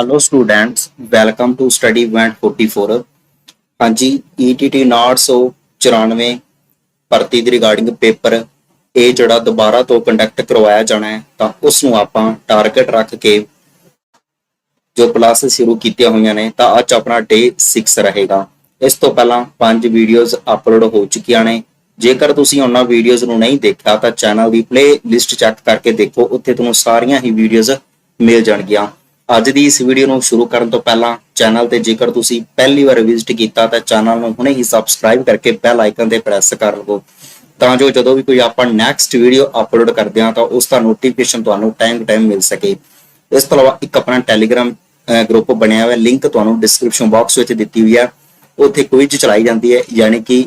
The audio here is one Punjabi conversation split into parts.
Hello students, welcome to study event 44. ਹਾਂਜੀ E ETT 994 ਭਰਤੀ ਦੀ ਰਿਗਾਰਡਿੰਗ ਪੇਪਰ ਇਹ ਜਿਹੜਾ ਦੁਬਾਰਾ ਤੋਂ ਕੰਡਕਟ ਕਰਵਾਇਆ ਜਾਣਾ ਹੈ ਤਾਂ ਉਸ ਨੂੰ ਆਪਾਂ ਟਾਰਗੇਟ ਰੱਖ ਕੇ ਜੋ ਕਲਾਸਿਸ ਸ਼ੁਰੂ ਕੀਤੀਆਂ ਹੋਈਆਂ ਨੇ ਤਾਂ ਅੱਜ ਆਪਣਾ ਡੇ 6 ਰਹੇਗਾ। ਇਸ ਤੋਂ ਪਹਿਲਾਂ ਪੰਜ ਵੀਡੀਓਜ਼ ਅਪਲੋਡ ਹੋ ਚੁੱਕੀਆਂ ਨੇ। ਜੇਕਰ ਤੁਸੀਂ ਉਹਨਾਂ ਵੀਡੀਓਜ਼ ਨੂੰ ਨਹੀਂ ਦੇਖਿਆ ਤਾਂ ਚੈਨਲ ਦੀ ਪਲੇ ਲਿਸਟ ਚੈੱਕ ਕਰਕੇ ਦੇਖੋ ਉੱਥੇ ਤੁਹਾਨੂੰ ਸਾਰੀਆਂ ਹੀ ਵੀਡੀਓਜ਼ ਮਿਲ ਜਾਣਗੀਆਂ। ਅੱਜ ਦੀ ਇਸ ਵੀਡੀਓ ਨੂੰ ਸ਼ੁਰੂ ਕਰਨ ਤੋਂ ਪਹਿਲਾਂ ਚੈਨਲ ਤੇ ਜੇਕਰ ਤੁਸੀਂ ਪਹਿਲੀ ਵਾਰ ਵਿਜ਼ਿਟ ਕੀਤਾ ਤਾਂ ਚੈਨਲ ਨੂੰ ਹੁਣੇ ਹੀ ਸਬਸਕ੍ਰਾਈਬ ਕਰਕੇ ਬੈਲ ਆਈਕਨ ਤੇ ਪ੍ਰੈਸ ਕਰ ਲਵੋ। ਤਾਂ ਜੋ ਜਦੋਂ ਵੀ ਕੋਈ ਆਪਾਂ ਨੈਕਸਟ ਵੀਡੀਓ ਅਪਲੋਡ ਕਰਦੇ ਹਾਂ ਤਾਂ ਉਸ ਦਾ ਨੋਟੀਫਿਕੇਸ਼ਨ ਤੁਹਾਨੂੰ ਟਾਈਮ ਟੂ ਟਾਈਮ ਮਿਲ ਸਕੇ। ਇਸ ਤੋਂ ਇਲਾਵਾ ਇੱਕ ਆਪਣਾ ਟੈਲੀਗ੍ਰਾਮ ਗਰੁੱਪ ਬਣਿਆ ਹੋਇਆ ਲਿੰਕ ਤੁਹਾਨੂੰ ਡਿਸਕ੍ਰਿਪਸ਼ਨ ਬਾਕਸ ਵਿੱਚ ਦਿੱਤੀ ਹੋਈ ਹੈ। ਉੱਥੇ ਕੁਇਜ਼ ਚਲਾਈ ਜਾਂਦੀ ਹੈ, ਯਾਨੀ ਕਿ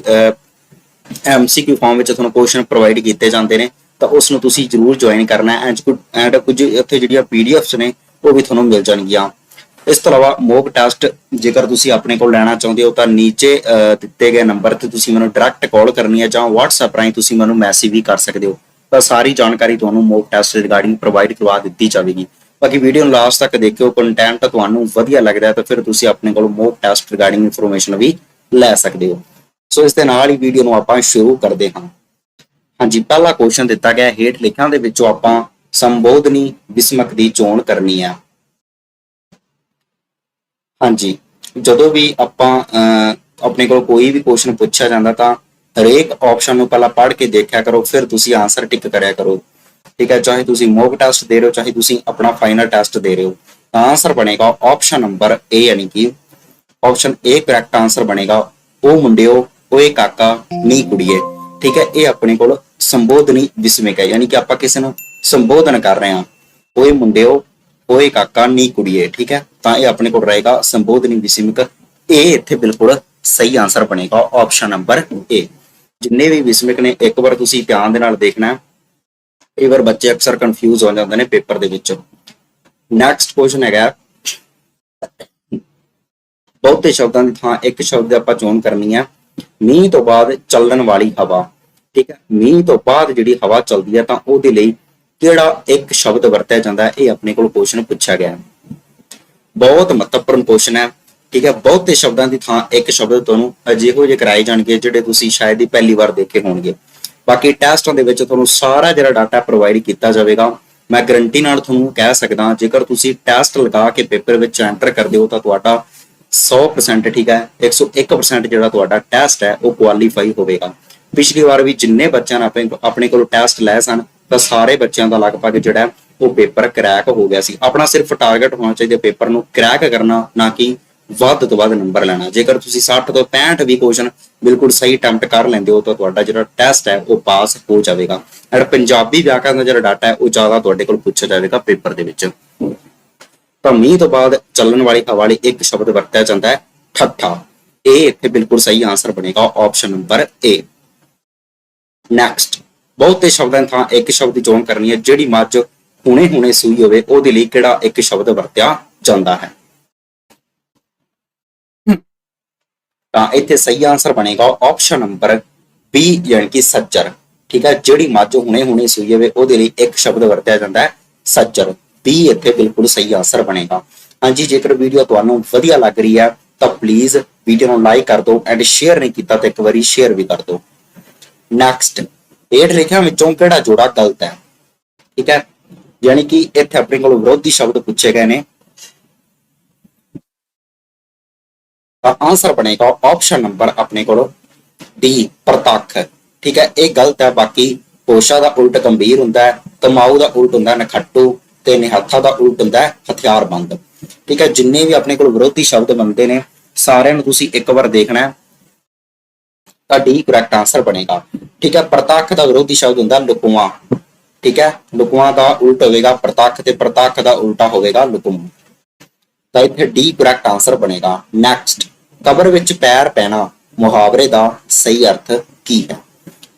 ਐਮਸੀਕਿਊ ਫਾਰਮ ਵਿੱਚ ਤੁਹਾਨੂੰ ਕੁਐਸਚਨ ਪ੍ਰੋਵਾਈਡ ਕੀਤੇ ਜਾਂਦੇ ਨੇ। ਤਾਂ ਉਸ ਨੂੰ ਤੁਸੀਂ ਜਰੂਰ ਜੁਆਇਨ ਕਰਨਾ ਹੈ। ਐਂਡ ਕੁਝ ਉੱਥੇ ਜਿਹੜੀਆਂ ਪੀਡੀਐਫਸ ਨੇ ਉਹ ਵੀ ਤੁਹਾਨੂੰ ਮਿਲ ਜਾਣਗੀਆਂ। ਇਸ ਤੋਂ ਇਲਾਵਾ ਮੋਕ ਟੈਸਟ ਜੇਕਰ ਤੁਸੀਂ ਆਪਣੇ ਕੋਲ ਲੈਣਾ ਚਾਹੁੰਦੇ ਹੋ ਤਾਂ ਨੀਚੇ ਦਿੱਤੇ ਗਏ ਨੰਬਰ ਤੇ ਤੁਸੀਂ ਮੈਨੂੰ ਡਾਇਰੈਕਟ ਕਾਲ ਕਰਨੀ ਹੈ ਜਾਂ WhatsApp ਰਾਹੀਂ ਤੁਸੀਂ ਮੈਨੂੰ ਮੈਸੇਜ ਵੀ ਕਰ ਸਕਦੇ ਹੋ। ਤਾਂ ਸਾਰੀ ਜਾਣਕਾਰੀ ਤੁਹਾਨੂੰ ਮੋਕ ਟੈਸਟ ਰਿਗਾਰਡਿੰਗ ਪ੍ਰੋਵਾਈਡ ਕਰਵਾ ਦਿੱਤੀ ਜਾਵੇਗੀ। ਬਾਕੀ ਵੀਡੀਓ ਨੂੰ ਲਾਸਟ ਤੱਕ ਦੇਖਿਓ ਕੰਟੈਂਟ ਤੁਹਾਨੂੰ ਵਧੀਆ ਲੱਗਦਾ ਹੈ ਤਾਂ ਫਿਰ ਤੁਸੀਂ ਆਪਣੇ ਕੋਲ ਮੋਕ ਟੈਸਟ ਰਿਗਾਰਡਿੰਗ ਇਨਫੋਰਮੇਸ਼ਨ ਵੀ ਲੈ ਸਕਦੇ ਹੋ। ਸੋ ਇਸ ਦੇ ਨਾਲ ਹੀ ਵੀਡੀਓ ਨੂੰ ਆਪਾਂ ਸ਼ੁਰੂ ਕਰਦੇ ਹਾਂ। ਹਾਂਜੀ ਪਹਿਲਾ ਕੁਐਸਚਨ ਦਿੱਤਾ ਗਿਆ ਹੈ, ਹੇਠ ਲਿਖਿਆਂ ਦੇ ਵਿੱਚੋਂ ਆਪਾਂ ਸੰਬੋਧਨੀ ਵਿਸਮਕ ਦੀ ਚੋਣ ਕਰਨੀ ਹੈ ਹਾਂਜੀ ਜਦੋਂ ਵੀ ਆਪਾਂ ਅਹ, ਆਪਣੇ ਕੋਲ ਕੋਈ ਵੀ ਕੁਐਸਚਨ ਪੁੱਛਿਆ ਜਾਂਦਾ ਤਾਂ ਹਰੇਕ ਆਪਸ਼ਨ ਨੂੰ ਪਹਿਲਾਂ ਪੜ੍ਹ ਕੇ ਦੇਖਿਆ ਕਰੋ ਫਿਰ ਤੁਸੀਂ ਆਨਸਰ ਟਿਕ ਕਰਿਆ ਕਰੋ। ਠੀਕ ਹੈ ਚਾਹੇ ਤੁਸੀਂ ਮੌਕ ਟੈਸਟ ਦੇ ਰਹੇ ਹੋ ਚਾਹੇ ਤੁਸੀਂ ਆਪਣਾ ਫਾਈਨਲ ਟੈਸਟ ਦੇ ਰਹੇ ਹੋ ਤਾਂ ਆਨਸਰ ਬਣੇਗਾ ਆਪਸ਼ਨ ਨੰਬਰ A ਯਾਨੀ ਕਿ ਆਪਸ਼ਨ A ਕਰੈਕਟ ਆਨਸਰ ਬਣੇਗਾ। ਉਹ ਮੁੰਡਿਓ ਓਏ ਕਾਕਾ ਨੀ ਕੁੜੀਏ। ਠੀਕ ਹੈ ਇਹ ਆਪਣੇ ਕੋਲ ਸੰਬੋਧਨੀ ਵਿਸਮਿਕ ਹੈ। ਯਾਨੀ ਕਿ ਆਪਾਂ ਕਿਸੇ ਨੂੰ ਸੰਬੋਧਨ ਕਰ ਰਹੇ ਹਾਂ। ਓਏ ਮੁੰਡਿਓ, ਓਏ ਕਾਕਾ, ਨੀ ਕੁੜੀਏ, ਠੀਕ ਹੈ? ਤਾਂ ਇਹ ਆਪਣੇ ਕੋਲ ਰਹੇਗਾ ਸੰਬੋਧਨੀ ਵਿਸਮਿਕ ਇਹ ਇੱਥੇ ਬਿਲਕੁਲ ਸਹੀ ਆਨਸਰ ਬਣੇਗਾ। ਆਪਸ਼ਨ ਨੰਬਰ ਏ ਜਿੰਨੇ ਵੀ ਵਿਸਮਿਕ ਨੇ, ਇੱਕ ਵਾਰ ਤੁਸੀਂ ਧਿਆਨ ਦੇ ਨਾਲ ਦੇਖਣਾ ਹੈ। ਕਈ ਵਾਰ ਬੱਚੇ ਅਕਸਰ ਕਨਫਿਊਜ਼ ਹੋ ਜਾਂਦੇ ਨੇ ਪੇਪਰ ਦੇ ਵਿੱਚ। ਨੈਕਸਟ ਕੁਐਸਚਨ ਹੈਗਾ ਬਹੁਤੇ ਸ਼ਬਦਾਂ ਦੀ ਥਾਂ ਇੱਕ ਸ਼ਬਦ ਆਪਾਂ ਚੋਣ ਕਰਨੀ ਹੈ। ਮੀਂਹ ਤੋਂ ਬਾਅਦ ਚੱਲਣ ਵਾਲੀ ਹਵਾ। ਠੀਕ ਹੈ? ਮੀਂਹ ਤੋਂ ਬਾਅਦ ਜਿਹੜੀ ਹਵਾ ਚੱਲਦੀ ਹੈ ਤਾਂ ਉਹਦੇ ਲਈ ਕਿਹੜਾ ਇੱਕ ਸ਼ਬਦ ਵਰਤਿਆ ਜਾਂਦਾ ਹੈ, ਇਹ ਆਪਣੇ ਕੋਲ ਕੁਐਸਚਨ ਪੁੱਛਿਆ ਗਿਆ ਹੈ। ਬਹੁਤ ਮਹੱਤਵਪੂਰਨ ਕੁਐਸਚਨ ਹੈ, ਠੀਕ ਹੈ? ਬਹੁਤੇ ਸ਼ਬਦਾਂ ਦੀ ਥਾਂ ਇੱਕ ਸ਼ਬਦ ਤੁਹਾਨੂੰ ਅਜਿਹੋ ਜਿਹੇ ਕਰਾਏ ਜਾਣਗੇ ਜਿਹੜੇ ਤੁਸੀਂ ਸ਼ਾਇਦ ਹੀ ਪਹਿਲੀ ਵਾਰ ਦੇਖੇ ਹੋਣਗੇ। ਬਾਕੀ ਟੈਸਟਾਂ ਦੇ ਵਿੱਚ ਤੁਹਾਨੂੰ ਸਾਰਾ ਜਿਹੜਾ ਡਾਟਾ ਪ੍ਰੋਵਾਈਡ ਕੀਤਾ ਜਾਵੇਗਾ, ਮੈਂ ਗਰੰਟੀ ਨਾਲ ਤੁਹਾਨੂੰ ਕਹਿ ਸਕਦਾ, ਜੇਕਰ ਤੁਸੀਂ ਟੈਸਟ ਲਗਾ ਕੇ ਪੇਪਰ ਵਿੱਚ ਐਂਟਰ ਕਰਦੇ ਹੋ ਤਾਂ ਤੁਹਾਡਾ 100% ਠੀਕ ਹੈ? 101% ਜਿਹੜਾ ਤੁਹਾਡਾ ਟੈਸਟ ਹੈ, ਉਹ ਕੁਆਲੀਫਾਈ ਹੋਵੇਗਾ। ਪਿਛਲੀ ਵਾਰ ਵੀ ਜਿੰਨੇ ਬੱਚਿਆਂ ਨੇ ਆਪਣੇ ਆਪਣੇ ਕੋਲ ਟੈਸਟ ਲਏ ਸਨ ਤਾਂ ਸਾਰੇ ਬੱਚਿਆਂ ਦਾ ਲਗਭਗ ਜਿਹੜਾ ਉਹ ਪੇਪਰ ਕ੍ਰੈਕ ਹੋ ਗਿਆ ਸੀ। ਆਪਣਾ ਸਿਰਫ ਟਾਰਗੇਟ ਹੋਣਾ ਚਾਹੀਦਾ ਪੇਪਰ ਨੂੰ ਕ੍ਰੈਕ ਕਰਨਾ, ਨਾ ਕਿ ਵੱਧ ਤੋਂ ਵੱਧ ਨੰਬਰ ਲੈਣਾ। ਜੇਕਰ ਤੁਸੀਂ 60 ਤੋਂ 65 ਵੀ ਕੁਐਸਚਨ ਬਿਲਕੁਲ ਸਹੀ ਅਟੈਂਪਟ ਕਰ ਲੈਂਦੇ ਹੋ, ਤਾਂ ਤੁਹਾਡਾ ਜਿਹੜਾ ਟੈਸਟ ਹੈ ਉਹ ਪਾਸ ਹੋ ਜਾਵੇਗਾ। ਐਂਡ ਪੰਜਾਬੀ ਵਿਆਕਰਨ ਦਾ ਜਿਹੜਾ ਡਾਟਾ ਹੈ, ਉਹ ਜ਼ਿਆਦਾ ਤੁਹਾਡੇ ਕੋਲ ਪੁੱਛਿਆ ਜਾਵੇਗਾ ਪੇਪਰ ਦੇ ਵਿੱਚ। ਤਾਂ ਮੀਂਹ ਤੋਂ ਬਾਅਦ ਚੱਲਣ ਵਾਲੀ ਹਵਾ ਲਈ ਇੱਕ ਸ਼ਬਦ ਵਰਤਿਆ ਜਾਂਦਾ ਹੈ, ਠੱਠਾ। ਇਹ ਇੱਥੇ ਬਿਲਕੁਲ ਸਹੀ ਆਨਸਰ ਬਣੇਗਾ ਆਪਸ਼ਨ ਨੰਬਰ A ਨੈਕਸਟ ਬਹੁਤੇ ਸ਼ਬਦਾਂ ਥਾਂ ਇੱਕ ਸ਼ਬਦ ਦੀ ਚੋਣ ਕਰਨੀ ਹੈ ਜਿਹੜੀ ਮੱਝ ਹੁਣੇ ਹੁਣੇ ਸੂਈ ਹੋਵੇ ਉਹਦੇ ਲਈ ਕਿਹੜਾ ਇੱਕ ਸ਼ਬਦ ਵਰਤਿਆ ਜਾਂਦਾ ਹੈ? ਤਾਂ ਇੱਥੇ ਸਹੀ ਆਨਸਰ ਬਣੇਗਾ ਆਪਸ਼ਨ ਨੰਬਰ B ਯਾਨੀ ਕਿ ਸੱਜਰ। ਠੀਕ ਹੈ ਜਿਹੜੀ ਮੱਝ ਹੁਣੇ ਹੁਣੇ ਸੂਈ ਹੋਵੇ ਉਹਦੇ ਲਈ ਇੱਕ ਸ਼ਬਦ ਵਰਤਿਆ ਜਾਂਦਾ ਹੈ ਸੱਜਰ। B ਇੱਥੇ ਬਿਲਕੁਲ ਸਹੀ ਆਨਸਰ ਬਣੇਗਾ। ਹਾਂਜੀ ਜੇਕਰ ਵੀਡੀਓ ਤੁਹਾਨੂੰ ਵਧੀਆ ਲੱਗ ਰਹੀ ਹੈ ਤਾਂ ਪਲੀਜ਼ ਵੀਡੀਓ ਨੂੰ ਲਾਈਕ ਕਰ ਦਿਓ ਐਂਡ ਸ਼ੇਅਰ ਨਹੀਂ ਕੀਤਾ ਤਾਂ ਇੱਕ ਵਾਰੀ ਸ਼ੇਅਰ ਵੀ ਕਰ ਦਿਓ। ਨੈਕਸਟ ਹੇਠ ਲਿਖਿਆਂ ਵਿੱਚੋਂ ਕਿਹੜਾ ਜੋੜਾ ਗਲਤ ਹੈ? ਠੀਕ ਹੈ? ਯਾਨੀ ਕਿ ਇੱਥੇ ਆਪਣੇ ਕੋਲ ਵਿਰੋਧੀ ਸ਼ਬਦ ਪੁੱਛੇ ਗਏ ਨੇ। ਤਾਂ ਆਨਸਰ ਬਣੇਗਾ ਆਪਸ਼ਨ ਨੰਬਰ ਆਪਣੇ ਕੋਲ ਡੀ ਪ੍ਰਤੱਖ। ਠੀਕ ਹੈ? ਇਹ ਗਲਤ ਹੈ, ਬਾਕੀ ਹੋਸ਼ਾ ਦਾ ਉਲਟ ਗੰਭੀਰ ਹੁੰਦਾ ਹੈ ਤਮਾਊ ਦਾ ਉਲਟ ਹੁੰਦਾ ਨਖੱਟੂ ਤੇ ਨਿਹੱਥਾ ਦਾ ਉਲਟ ਹੁੰਦਾ ਹੈ, ਹਥਿਆਰਬੰਦ। ਠੀਕ ਹੈ? ਜਿੰਨੇ ਵੀ ਆਪਣੇ ਕੋਲ ਵਿਰੋਧੀ ਸ਼ਬਦ ਬਣਦੇ ਨੇ, ਸਾਰਿਆਂ ਨੂੰ ਤੁਸੀਂ ਇੱਕ ਵਾਰ ਦੇਖਣਾ ਤਾਂ ਡੀ ਕਰੈਕਟ ਆਨਸਰ ਬਣੇਗਾ। ਠੀਕ ਹੈ, ਪ੍ਰਤੱਖ ਦਾ ਵਿਰੋਧੀ ਸ਼ਬਦ ਹੁੰਦਾ ਲੁਕਵਾ। ਠੀਕ ਹੈ, ਲੁਕਵਾ ਦਾ ਉਲਟ ਹੋਵੇਗਾ, ਪ੍ਰਤੱਖ ਤੇ ਪ੍ਰਤੱਖ ਦਾ ਉਲਟਾ ਹੋਵੇਗਾ ਲੁਕਮ ਤਾਂ ਇੱਥੇ ਡੀ ਕਰੈਕਟ ਆਨਸਰ ਬਣੇਗਾ। ਨੈਕਸਟ ਕਬਰ ਵਿੱਚ ਪੈਰ ਪੈਣਾ, ਮੁਹਾਵਰੇ ਦਾ ਸਹੀ ਅਰਥ ਕੀ ਹੈ?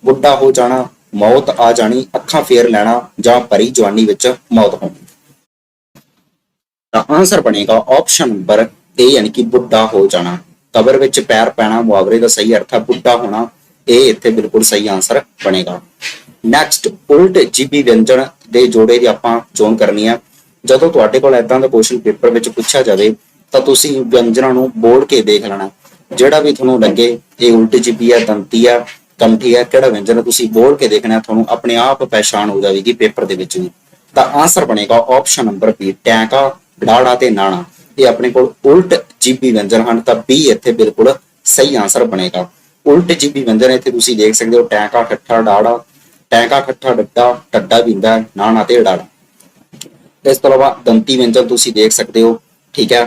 ਬੁੱਢਾ ਹੋ ਜਾਣਾ, ਮੌਤ ਆ ਜਾਣੀ, ਅੱਖਾਂ ਫੇਰ ਲੈਣਾ, ਜਾਂ ਭਰੀ ਜਵਾਨੀ ਵਿੱਚ ਮੌਤ ਹੋਣੀ। ਤਾਂ ਆਨਸਰ ਬਣੇਗਾ ਆਪਸ਼ਨ ਨੰਬਰ A, ਯਾਨੀ ਕਿ ਬੁੱਢਾ ਹੋ ਜਾਣਾ। ਕਬਰ ਵਿੱਚ ਪੈਰ ਪੈਣਾ ਮੁਆਵਰੇ ਦਾ ਸਹੀ ਅਰਥ ਹੈ ਬੁੱਢਾ ਹੋਣਾ, ਇਹ ਇੱਥੇ ਬਿਲਕੁਲ ਸਹੀ ਆਨਸਰ ਬਣੇਗਾ। ਨੈਕਸਟ ਉਲਟ ਜੀਬੀ ਵਿਅੰਜਨ ਦੇ ਜੋੜੇ ਦੀ ਆਪਾਂ ਚੋਣ ਕਰਨੀ ਹੈ ਜਦੋਂ ਤੁਹਾਡੇ ਕੋਲ ਐਦਾਂ ਦਾ ਕੁਐਸਚਨ ਪੇਪਰ ਵਿੱਚ ਪੁੱਛਿਆ ਜਾਵੇ, ਤਾਂ ਤੁਸੀਂ ਵਿਅੰਜਨਾਂ ਨੂੰ ਬੋਲ ਕੇ ਦੇਖ ਲੈਣਾ। ਜਿਹੜਾ ਵੀ ਤੁਹਾਨੂੰ ਲੱਗੇ, ਇਹ ਉਲਟ ਜੀਬੀ ਹੈ ਦੰਤੀ ਹੈ ਕੰਠੀ ਹੈ ਕਿਹੜਾ ਵਿਅੰਜਨ ਤੁਸੀਂ ਬੋਲ ਕੇ ਦੇਖਣਾ, ਤੁਹਾਨੂੰ ਆਪਣੇ ਆਪ ਪਛਾਣ ਹੋ ਜਾਵੇਗੀ ਪੇਪਰ ਦੇ ਵਿੱਚ ਵੀ। ਤਾਂ ਆਨਸਰ ਬਣੇਗਾ ਆਪਸ਼ਨ ਨੰਬਰ ਬੀ ਟੈਂਕਾ ਡਾੜਾ ਤੇ ਨਾਣਾ। ਇਹ ਆਪਣੇ ਕੋਲ ਉਲਟ ਜੀਬੀ ਵਿਅੰਜਨ ਹਨ, ਤਾਂ ਬੀ ਇੱਥੇ ਬਿਲਕੁਲ ਸਹੀ ਆਨਸਰ ਬਣੇਗਾ। ਉਲਟ ਜੀਬੀ ਵਿਅੰਜਨ ਇੱਥੇ ਤੁਸੀਂ ਦੇਖ ਸਕਦੇ ਹੋ, ਟੈਂਕਾ ਠੱਠਾ ਡਾੜਾ, ਟੈਂਕਾ ਠੱਠਾ ਡੱਡਾ ਟੱਡਾ ਵਿੰਦਾ ਨਾ ਤੇ ਡਾੜਾ। ਇਸ ਤੋਂ ਇਲਾਵਾ ਦੰਤੀ ਵਿਅੰਜਨ ਤੁਸੀਂ ਦੇਖ ਸਕਦੇ ਹੋ, ਠੀਕ ਹੈ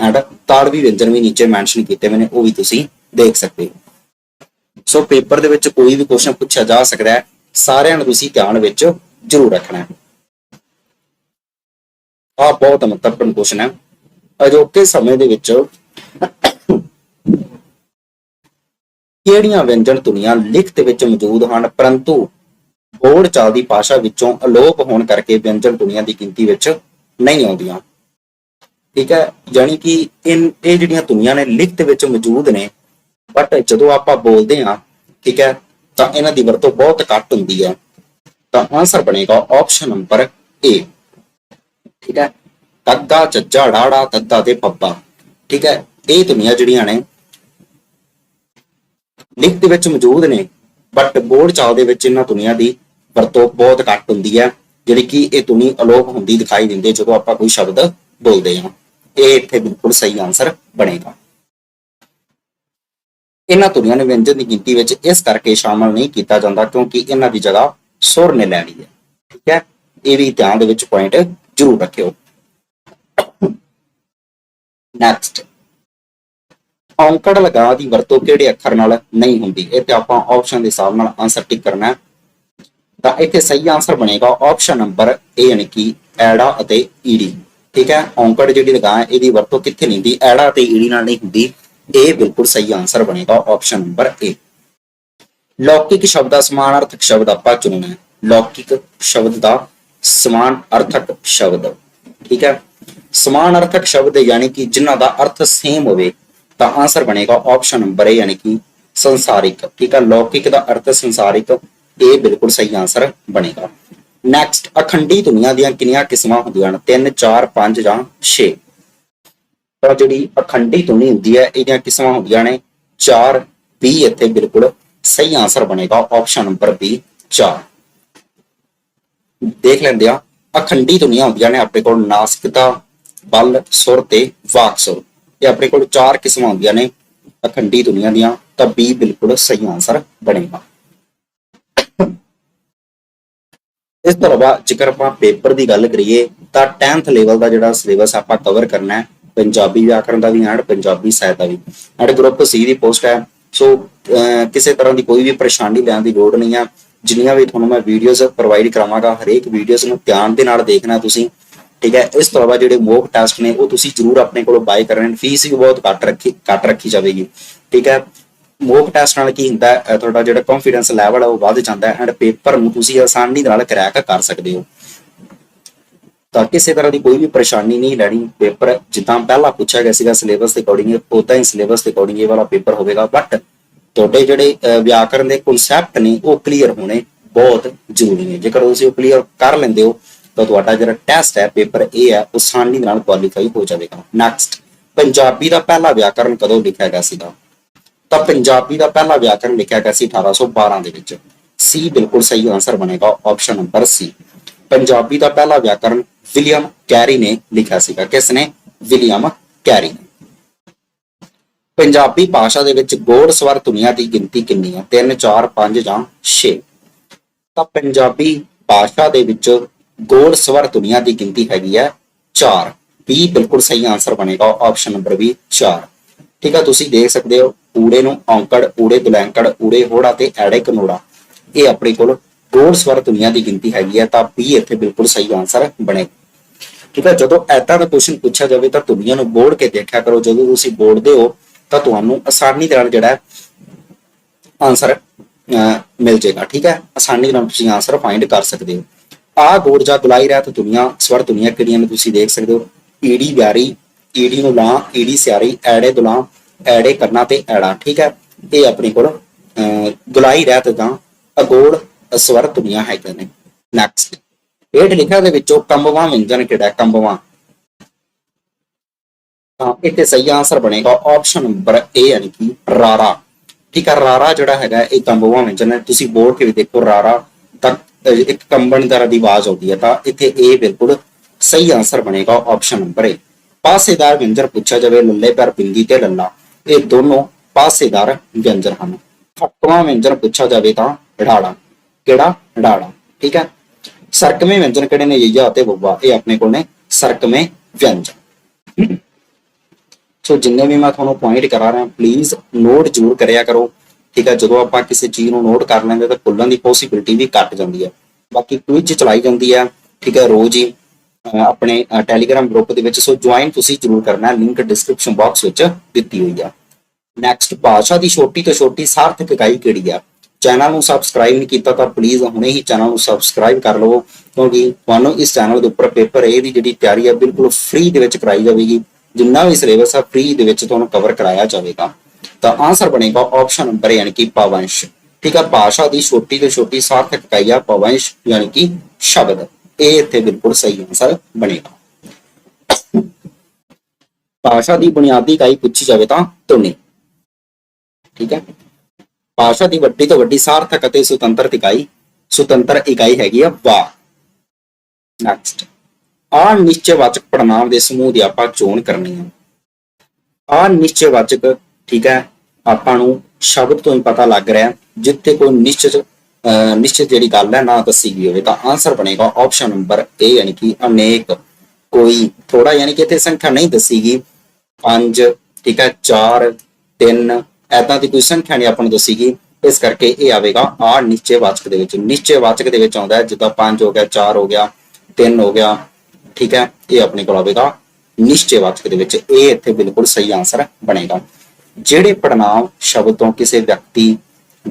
ਐਂਡ ਤਾੜਵੀ ਵਿਅੰਜਨ ਵੀ ਨੀਚੇ ਮੈਂਸ਼ਨ ਕੀਤੇ ਹੋਏ ਉਹ ਵੀ ਤੁਸੀਂ ਦੇਖ ਸਕਦੇ ਹੋ। ਸੋ ਪੇਪਰ ਦੇ ਵਿੱਚ ਕੋਈ ਵੀ ਕੁਐਸਚਨ ਪੁੱਛਿਆ ਜਾ ਸਕਦਾ ਹੈ, ਸਾਰਿਆਂ ਨੂੰ ਤੁਸੀਂ ਧਿਆਨ ਵਿੱਚ ਜ਼ਰੂਰ ਰੱਖਣਾ ਹੈ। ਆ ਬਹੁਤ ਮਹੱਤਵਪੂਰਨ ਕੁਐਸਚਨ ਹੈ। ਅਜੋਕੇ ਸਮੇਂ ਦੇ ਵਿੱਚ ਕਿਹੜੀਆਂ ਵਿਅੰਜਨ ਧੁਨੀਆਂ ਲਿਖਤ ਵਿੱਚ ਮੌਜੂਦ ਹਨ? ਪਰੰਤੂ ਬੋਰਡ ਚਾਲ ਦੀ ਭਾਸ਼ਾ ਵਿੱਚੋਂ ਅਲੋਪ ਹੋਣ ਕਰਕੇ ਵਿਅੰਜਨ ਧੁਨੀਆਂ ਦੀ ਗਿਣਤੀ ਵਿੱਚ ਨਹੀਂ ਆਉਂਦੀਆਂ। ਠੀਕ ਹੈ? ਯਾਨੀ ਕਿ ਇਨ, ਇਹ ਜਿਹੜੀਆਂ ਧੁਨੀਆਂ ਨੇ ਲਿਖਤ ਵਿੱਚ ਮੌਜੂਦ ਨੇ ਬਟ ਜਦੋਂ ਆਪਾਂ ਬੋਲਦੇ ਹਾਂ, ਠੀਕ ਹੈ, ਤਾਂ ਇਹਨਾਂ ਦੀ ਵਰਤੋਂ ਬਹੁਤ ਘੱਟ ਹੁੰਦੀ ਹੈ। ਤਾਂ ਆਨਸਰ ਬਣੇਗਾ ਆਪਸ਼ਨ ਨੰਬਰ ਏ ਠੀਕ ਹੈ? ਤੱਦਾ ਚੱਜਾ ਡਾੜਾ, ਤੱਦਾ ਤੇ ਪੱਪਾ ਠੀਕ ਹੈ? ਇਹ ਧੁਨੀਆਂ ਜਿਹੜੀਆਂ ਨੇ ਲਿਖਤ ਵਿੱਚ ਮੌਜੂਦ ਨੇ ਬਟ ਬੋਰਡ ਚਾਲ ਦੇ ਵਿੱਚ ਇਹਨਾਂ ਧੁਨੀਆਂ ਦੀ ਵਰਤੋਂ ਬਹੁਤ ਘੱਟ ਹੁੰਦੀ ਹੈ, ਜਿਹੜੀ ਕਿ ਇਹ ਧੁਨੀ ਅਲੋਪ ਹੁੰਦੀ ਦਿਖਾਈ ਦਿੰਦੇ ਜਦੋਂ ਆਪਾਂ ਕੋਈ ਸ਼ਬਦ ਬੋਲਦੇ ਹਾਂ। ਇਹ ਇੱਥੇ ਬਿਲਕੁਲ ਸਹੀ ਆਨਸਰ ਬਣੇਗਾ। ਇਹਨਾਂ ਧੁਨੀਆਂ ਨੂੰ ਵਿਅੰਜਨ ਦੀ ਗਿਣਤੀ ਵਿੱਚ ਇਸ ਕਰਕੇ ਸ਼ਾਮਲ ਨਹੀਂ ਕੀਤਾ ਜਾਂਦਾ, ਕਿਉਂਕਿ ਇਹਨਾਂ ਦੀ ਜਗ੍ਹਾ ਸੁਰ ਨੇ ਲੈ ਲਈ ਹੈ। ਠੀਕ ਹੈ? ਇਹ ਵੀ ਧਿਆਨ ਦੇ ਵਿੱਚ ਪੁਆਇੰਟ ਜ਼ਰੂਰ ਰੱਖਿਓ। ਨੈਕਸਟ ਔਂਕੜ ਲਗਾ ਦੀ ਵਰਤੋਂ ਕਿਹੜੇ ਅੱਖਰ ਨਾਲ ਨਹੀਂ ਹੁੰਦੀ? ਇਹ ਤੇ ਆਪਾਂ ਆਪਸ਼ਨ ਦੇ ਹਿਸਾਬ ਨਾਲ ਆਨਸਰ ਟਿਕ ਕਰਨਾ ਹੈ। ਤਾਂ ਇੱਥੇ ਸਹੀ ਆਨਸਰ ਬਣੇਗਾ ਆਪਸ਼ਨ ਨੰਬਰ ਏ ਯਾਨੀ ਕਿ ਐੜਾ ਅਤੇ ਈੜੀ। ਠੀਕ ਹੈ? ਔਂਕੜ ਜਿਹੜੀ ਲਗਾ ਇਹਦੀ ਵਰਤੋਂ ਕਿੱਥੇ ਨਹੀਂ ਹੁੰਦੀ? ਐੜਾ ਅਤੇ ਈੜੀ ਨਾਲ ਨਹੀਂ ਹੁੰਦੀ। ਇਹ ਬਿਲਕੁਲ ਸਹੀ ਆਨਸਰ ਬਣੇਗਾ ਆਪਸ਼ਨ ਨੰਬਰ ਏ ਲੌਕਿਕ ਸ਼ਬਦ ਦਾ ਸਮਾਨ ਅਰਥਕ ਸ਼ਬਦ ਆਪਾਂ ਚੁਣਨਾ ਹੈ। ਲੌਕਿਕ ਸ਼ਬਦ ਦਾ ਸਮਾਨ ਅਰਥਕ ਸ਼ਬਦ। ਠੀਕ ਹੈ? ਸਮਾਨ ਅਰਥਕ ਸ਼ਬਦ ਯਾਨੀ ਕਿ ਜਿਨ੍ਹਾਂ ਦਾ ਅਰਥ ਸੇਮ ਹੋਵੇ, ਤਾਂ ਆਨਸਰ ਬਣੇਗਾ ਆਪਸ਼ਨ ਨੰਬਰ ਏ ਯਾਨੀ ਕਿ ਸੰਸਾਰਿਕ। ਠੀਕ ਹੈ ਲੌਕਿਕ ਦਾ ਅਰਥ ਸੰਸਾਰਿਕ, ਇਹ ਬਿਲਕੁਲ ਸਹੀ ਆਨਸਰ ਬਣੇਗਾ। ਨੈਕਸਟ ਅਖੰਡੀ ਧੁਨੀਆਂ ਦੀਆਂ ਕਿੰਨੀਆਂ ਕਿਸਮਾਂ ਹੁੰਦੀਆਂ ਹਨ? 3 4 5 ਜਾਂ 6 ਤਾਂ ਜਿਹੜੀ ਅਖੰਡੀ ਧੁਨੀ ਹੁੰਦੀ ਹੈ, ਇਹਦੀਆਂ ਕਿਸਮਾਂ ਹੁੰਦੀਆਂ ਨੇ 4 B ਇੱਥੇ ਬਿਲਕੁਲ ਸਹੀ ਆਨਸਰ ਬਣੇਗਾ ਆਪਸ਼ਨ ਨੰਬਰ B 4 ਦੇਖ ਲੈਂਦੇ ਆ ਅਖੰਡੀ ਧੁਨੀਆਂ ਹੁੰਦੀਆਂ ਨੇ, ਆਪਣੇ ਕੋਲ ਨਾਸਿਕਤਾ ਬਲ, ਸੁਰ ਤੇ ਵਾਕ ਸੁਰ। ਇਹ ਆਪਣੇ ਕੋਲ ਚਾਰ ਕਿਸਮਾਂ ਹੁੰਦੀਆਂ ਨੇ। ਅਖੰਡੀ ਧੁਨੀਆਂ ਦੀਆਂ, ਤਾਂ B ਬਿਲਕੁਲ ਸਹੀ ਆਨਸਰ ਬਣੇਗਾ। ਇਸ ਤੋਂ ਇਲਾਵਾ ਜੇਕਰ ਆਪਾਂ ਪੇਪਰ ਦੀ ਗੱਲ ਕਰੀਏ, ਤਾਂ 10th ਲੈਵਲ ਦਾ ਜਿਹੜਾ ਸਿਲੇਬਸ ਆਪਾਂ ਕਵਰ ਕਰਨਾ ਹੈ, ਪੰਜਾਬੀ ਵਿਆਕਰਣ ਦਾ ਵੀ ਐਂਡ, ਪੰਜਾਬੀ ਸਾਹਿਤ ਦਾ ਵੀ। ਐਂਡ ਗਰੁੱਪ ਸੀ ਦੀ ਪੋਸਟ ਹੈ। ਸੋ, ਅਹ, ਕਿਸੇ ਤਰ੍ਹਾਂ ਦੀ ਕੋਈ ਵੀ ਪਰੇਸ਼ਾਨੀ ਲੈਣ ਦੀ ਲੋੜ ਨਹੀਂ ਹੈ। ਜਿੰਨੀਆਂ ਵੀ ਤੁਹਾਨੂੰ ਮੈਂ ਵੀਡੀਓਜ਼ ਪ੍ਰੋਵਾਈਡ ਕਰਾਵਾਂਗਾ, ਹਰੇਕ ਵੀਡੀਓਜ਼ ਨੂੰ ਧਿਆਨ ਦੇ ਨਾਲ ਦੇਖਣਾ ਤੁਸੀਂ। ਠੀਕ ਹੈ? ਇਸ ਤੋਂ ਇਲਾਵਾ ਜਿਹੜੇ ਮੋਕ ਟੈਸਟ ਨੇ, ਉਹ ਤੁਸੀਂ ਜਰੂਰ ਆਪਣੇ ਕੋਲੋਂ ਬਾਈ ਕਰਨੇ ਫੀਸ ਵੀ ਬਹੁਤ ਘੱਟ ਰੱਖੀ ਘੱਟ ਰੱਖੀ ਜਾਵੇਗੀ। ਠੀਕ ਹੈ? ਮੋਕ ਟੈਸਟ ਨਾਲ ਕੀ ਹੁੰਦਾ ਹੈ? ਤੁਹਾਡਾ ਜਿਹੜਾ ਕੰਫੀਡੈਂਸ ਲੈਵਲ ਹੈ ਉਹ ਵੱਧ ਜਾਂਦਾ ਹੈ। ਐਂਡ ਪੇਪਰ ਨੂੰ ਤੁਸੀਂ ਆਸਾਨੀ ਨਾਲ ਕਰੈਕ ਕਰ ਸਕਦੇ ਹੋ। ਤਾਂ ਕਿਸੇ ਤਰ੍ਹਾਂ ਦੀ ਕੋਈ ਵੀ ਪਰੇਸ਼ਾਨੀ ਨਹੀਂ ਲੈਣੀ ਪੇਪਰ। ਜਿੱਦਾਂ ਪਹਿਲਾਂ ਪੁੱਛਿਆ ਗਿਆ ਸੀਗਾ ਸਿਲੇਬਸ ਦੇ ਅਕੋਰਡਿੰਗ ਉਦਾਂ ਹੀ ਸਿਲੇਬਸ ਦੇ ਅਕੋਰਡਿੰਗ ਇਹ ਵਾਲਾ ਪੇਪਰ ਹੋਵੇਗਾ। ਬਟ ਤੁਹਾਡੇ ਜਿਹੜੇ ਵਿਆਕਰਨ ਦੇ ਕਨਸੈਪਟ ਨੇ, ਉਹ ਕਲੀਅਰ ਹੋਣੇ ਬਹੁਤ ਜ਼ਰੂਰੀ ਨੇ। ਜੇਕਰ ਤੁਸੀਂ ਉਹ ਕਲੀਅਰ ਕਰ ਲੈਂਦੇ ਹੋ ਤਾਂ ਤੁਹਾਡਾ ਜਿਹੜਾ ਟੈਸਟ ਹੈ ਪੇਪਰ ਇਹ ਹੈ, ਉਹ ਆਸਾਨੀ ਨਾਲ ਕੁਆਲੀਫਾਈ ਹੋ ਜਾਵੇਗਾ। ਨੈਕਸਟ ਪੰਜਾਬੀ ਦਾ ਪਹਿਲਾ ਵਿਆਕਰਣ ਕਦੋਂ ਲਿਖਿਆ ਗਿਆ ਸੀਗਾ? ਤਾਂ ਪੰਜਾਬੀ ਦਾ ਪਹਿਲਾ ਵਿਆਕਰਣ ਲਿਖਿਆ ਗਿਆ ਸੀ 1812 ਦੇ ਵਿੱਚ। ਸੀ ਬਿਲਕੁਲ ਸਹੀ ਆਨਸਰ ਬਣੇਗਾ ਆਪਸ਼ਨ ਨੰਬਰ ਸੀ ਪੰਜਾਬੀ ਦਾ ਪਹਿਲਾ ਵਿਆਕਰਣ ਵਿਲੀਅਮ ਕੈਰੀ ਨੇ ਲਿਖਿਆ ਸੀਗਾ। ਕਿਸ ਨੇ? ਵਿਲੀਅਮ ਕੈਰੀ ਪੰਜਾਬੀ ਭਾਸ਼ਾ ਦੇ ਵਿੱਚ ਗੋੜ ਸਵਰ ਧੁਨੀਆਂ ਦੀ ਗਿਣਤੀ ਕਿੰਨੀ ਹੈ? 3 4 5 ਜਾਂ 6 ਤਾਂ ਪੰਜਾਬੀ ਭਾਸ਼ਾ ਦੇ ਵਿੱਚ ਗੋਲ ਸਵਰ ਧੁਨੀਆਂ ਦੀ ਗਿਣਤੀ ਹੈਗੀ ਹੈ 4 B ਬਿਲਕੁਲ ਸਹੀ ਆਨਸਰ ਬਣੇਗਾ ਆਪਸ਼ਨ ਨੰਬਰ B 4 ਠੀਕ ਹੈ ਤੁਸੀਂ ਦੇਖ ਸਕਦੇ ਹੋ, ਊੜੇ ਨੂੰ ਔਂਕੜ, ਊੜੇ ਦੁਲੈਂਕੜ, ਊੜੇ ਹੋੜਾ ਤੇ ਐੜੇ ਕਨੋੜਾ। ਇਹ ਆਪਣੇ ਕੋਲ ਗੋਲ ਸਵਰ ਧੁਨੀਆਂ ਦੀ ਗਿਣਤੀ ਹੈਗੀ ਹੈ, ਤਾਂ B ਇੱਥੇ ਬਿਲਕੁਲ ਸਹੀ ਆਨਸਰ ਬਣੇਗਾ ਠੀਕ ਹੈ ਜਦੋਂ ਐਦਾਂ ਦਾ ਕੁਐਸਚਨ ਪੁੱਛਿਆ ਜਾਵੇ ਤਾਂ ਧੁਨੀਆਂ ਨੂੰ ਬੋੜ ਕੇ ਦੇਖਿਆ ਕਰੋ, ਜਦੋਂ ਤੁਸੀਂ ਬੋੜਦੇ ਹੋ ਤਾਂ ਤੁਹਾਨੂੰ ਆਸਾਨੀ ਦੇ ਨਾਲ ਜਿਹੜਾ ਆਨਸਰ ਮਿਲ ਜਾਏਗਾ। ਠੀਕ ਹੈ ਆਸਾਨੀ ਨਾਲ ਤੁਸੀਂ ਆਨਸਰ ਫਾਈਂਡ ਕਰ ਸਕਦੇ ਹੋ। ਆ ਗੋੜ ਜਾਂ ਗੁਲਾਈ ਰਹਿਤ ਦੁਨੀਆ ਸਵਰ ਦੁਨੀਆ ਕਿਹੜੀਆਂ ਨੇ ਤੁਸੀਂ ਦੇਖ ਸਕਦੇ ਹੋ? ਈੜੀ ਬਿਆਰੀ ਈੜੀ ਨੂੰ ਲਾਂ ਈੜੀ ਸਿਆਰੀ ਐੜੇ ਦੁਲਾਂ ਐੜੇ ਕਰਨਾ ਤੇ ਐੜਾ ਠੀਕ ਹੈ? ਇਹ ਆਪਣੇ ਕੋਲ ਅਹ, ਰਹਿਤ ਜਾਂ ਅਗੋੜ ਸਵਰ ਦੁਨੀਆ ਹੈਗੇ ਨੇ। ਨੈਕਸਟ ਹੇਠ ਲਿਖਿਆ ਦੇ ਵਿੱਚੋਂ ਕੰਬਵਾ ਵਿਅੰਜਨ ਕਿਹੜਾ ਹੈ? ਕੰਬਵਾ। ਤਾਂ ਇੱਥੇ ਸਹੀ ਆਨਸਰ ਬਣੇਗਾ ਆਪਸ਼ਨ ਨੰਬਰ ਏ ਯਾਨੀ ਕਿ ਰਾਰਾ। ਠੀਕ ਹੈ ਰਾਰਾ ਜਿਹੜਾ ਹੈਗਾ ਇਹ ਕੰਬਵਾ ਵਿਅੰਜਨ ਹੈ। ਤੁਸੀਂ ਬੋਰਡ ਕੇ ਵੀ ਦੇਖੋ ਰਾਰਾ ਤਾਂ ਇੱਕ ਕੰਬਣ ਤਰ੍ਹਾਂ ਦੀ ਆਵਾਜ਼ ਆਉਂਦੀ ਹੈ ਤਾਂ ਇੱਥੇ ਇਹ ਬਿਲਕੁਲ ਸਹੀ ਆਨਸਰ ਬਣੇਗਾ ਆਪਸ਼ਨ ਨੰਬਰ ਏ ਪਾਸੇਦਾਰ ਵਿਅੰਜਨ ਪੁੱਛਿਆ ਜਾਵੇ, ਲੱਲੇ ਪਰ ਬਿੰਦੀ ਤੇ ਲੱਲਾ। ਇਹ ਦੋਨੋਂ ਪਾਸੇਦਾਰ ਵਿਅੰਜਨ ਹਨ। ਖੱਟਵਾਂ ਵਿਅੰਜਨ ਪੁੱਛਿਆ ਜਾਵੇ ਤਾਂ ਢਾੜਾ ਕਿਹੜਾ? ਢਾੜਾ ਠੀਕ ਹੈ? ਸਰਕਮੇ ਵਿਅੰਜਨ ਕਿਹੜੇ ਨੇ ਯਈਆ ਅਤੇ ਬੱਬਾ? ਇਹ ਆਪਣੇ ਕੋਲ ਨੇ ਸਰਕਮੇ ਵਿਅੰਜਨ ਸੋ ਜਿੰਨੇ ਵੀ ਮੈਂ ਤੁਹਾਨੂੰ ਪੁਆਇੰਟ ਕਰਾ ਰਿਹਾ ਪਲੀਜ਼ ਨੋਟ ਜ਼ਰੂਰ ਕਰਿਆ ਕਰੋ। ਠੀਕ ਹੈ, ਜਦੋਂ ਆਪਾਂ ਕਿਸੇ ਚੀਜ਼ ਨੂੰ ਨੋਟ ਕਰ ਲੈਂਦੇ ਤਾਂ ਭੁੱਲਣ ਦੀ ਪੋਸਿਬਿਲਿਟੀ ਵੀ ਘਟ ਜਾਂਦੀ ਹੈ। ਬਾਕੀ ਕੁਇਜ਼ ਚਲਾਈ ਜਾਂਦੀ ਹੈ, ਠੀਕ ਹੈ, ਰੋਜ਼ ਹੀ ਆਪਣੇ ਟੈਲੀਗ੍ਰਾਮ ਗਰੁੱਪ ਦੇ ਵਿੱਚ। ਸੋ ਜੁਆਇਨ ਤੁਸੀਂ ਜ਼ਰੂਰ ਕਰਨਾ ਲਿੰਕ ਡਿਸਕ੍ਰਿਪਸ਼ਨ ਬਾਕਸ ਵਿੱਚ ਦਿੱਤੀ ਹੋਈ ਆ ਨੈਕਸਟ ਭਾਸ਼ਾ ਦੀ ਛੋਟੀ ਤੋਂ ਛੋਟੀ ਸਾਰਥਕ ਇਕਾਈ ਕਿਹੜੀ ਆ ਚੈਨਲ ਨੂੰ ਸਬਸਕ੍ਰਾਈਬ ਨਹੀਂ ਕੀਤਾ ਤਾਂ ਪਲੀਜ਼ ਹੁਣੇ ਹੀ ਚੈਨਲ ਨੂੰ ਸਬਸਕ੍ਰਾਈਬ ਕਰ ਲਵੋ, ਕਿਉਂਕਿ ਤੁਹਾਨੂੰ ਇਸ ਚੈਨਲ ਦੇ ਉੱਪਰ ਪੇਪਰ A ਦੀ ਜਿਹੜੀ ਤਿਆਰੀ ਹੈ, ਬਿਲਕੁਲ ਫ੍ਰੀ ਦੇ ਵਿੱਚ ਕਰਾਈ ਜਾਵੇਗੀ। ਜਿੰਨਾ ਵੀ ਸਿਲੇਬਸ ਆ ਫ੍ਰੀ ਦੇ ਵਿੱਚ ਤੁਹਾਨੂੰ ਕਵਰ ਕਰਾਇਆ ਜਾਵੇਗਾ। ਤਾਂ ਆਨਸਰ ਬਣੇਗਾ ਆਪਸ਼ਨ ਨੰਬਰ ਯਾਨੀ ਕਿ ਪਵੰਸ਼। ਠੀਕ ਆ, ਭਾਸ਼ਾ ਦੀ ਛੋਟੀ ਤੋਂ ਛੋਟੀ ਸਾਰਥਕ ਇਕਾਈ ਆ ਪਵੰਸ਼ ਯਾਨੀ ਕਿ ਸ਼ਬਦ। ਇਹ ਇੱਥੇ ਬਿਲਕੁਲ ਸਹੀ ਆਨਸਰ ਬਣੇਗਾ। ਭਾਸ਼ਾ ਦੀ ਬੁਨਿਆਦੀ ਇਕਾਈ ਪੁੱਛੀ ਜਾਵੇ ਤਾਂ ਧੁਨੀ। ਠੀਕ ਹੈ ਭਾਸ਼ਾ ਦੀ ਵੱਡੀ ਤੋਂ ਵੱਡੀ ਸਾਰਥਕ ਅਤੇ ਸੁਤੰਤਰ ਇਕਾਈ ਸੁਤੰਤਰ ਇਕਾਈ ਹੈਗੀ ਆ ਵਾ ਨੈਕਸਟ ਆ ਨਿਸ਼ਚੈਵਾਚਕ ਪੜਨਾਮ ਦੇ ਸਮੂਹ ਦੀ ਆਪਾਂ ਚੋਣ ਕਰਨੀ ਹੈ ਆ। ਨਿਸ਼ਚੈਵਾਚਕ ਠੀਕ ਹੈ ਆਪਾਂ ਨੂੰ ਸ਼ਬਦ ਤੋਂ ਹੀ ਪਤਾ ਲੱਗ ਰਿਹਾ ਜਿੱਥੇ ਕੋਈ ਨਿਸ਼ਚਿਤ, ਅਹ, ਨਿਸ਼ਚਿਤ ਜਿਹੜੀ ਗੱਲ ਹੈ ਨਾ ਦੱਸੀ ਗਈ ਹੋਵੇ, ਤਾਂ ਆਨਸਰ ਬਣੇਗਾ ਆਪਸ਼ਨ ਨੰਬਰ ਏ ਯਾਨੀ ਕਿ ਅਨੇਕ। ਕੋਈ ਥੋੜਾ ਯਾਨੀ ਕਿ ਇੱਥੇ ਸੰਖਿਆ ਨਹੀਂ ਦੱਸੀ ਗਈ। 5 ਠੀਕ ਹੈ 4 3 ਐਦਾਂ ਦੀ ਕੋਈ ਸੰਖਿਆ ਨਹੀਂ ਆਪਾਂ ਨੂੰ ਦੱਸੀ ਗਈ। ਇਸ ਕਰਕੇ ਇਹ ਆਵੇਗਾ, ਆ ਨਿਸ਼ਚੈਵਾਚਕ ਦੇ ਵਿੱਚ। ਨਿਸ਼ਚੈਵਾਚਕ ਦੇ ਵਿੱਚ ਆਉਂਦਾ ਹੈ, ਜਿੱਦਾਂ 5 ਹੋ ਗਿਆ 4 ਹੋ ਗਿਆ 3 ਹੋ ਗਿਆ, ਠੀਕ ਹੈ, ਇਹ ਆਪਣੇ ਕੋਲ ਆਵੇਗਾ। ਨਿਸ਼ਚੈਵਾਚਕ ਦੇ ਵਿੱਚ ਇਹ ਇੱਥੇ ਬਿਲਕੁਲ ਸਹੀ ਆਨਸਰ ਬਣੇਗਾ। ਜਿਹੜੇ ਪੜਨਾਮ ਸ਼ਬਦ ਤੋਂ ਕਿਸੇ ਵਿਅਕਤੀ,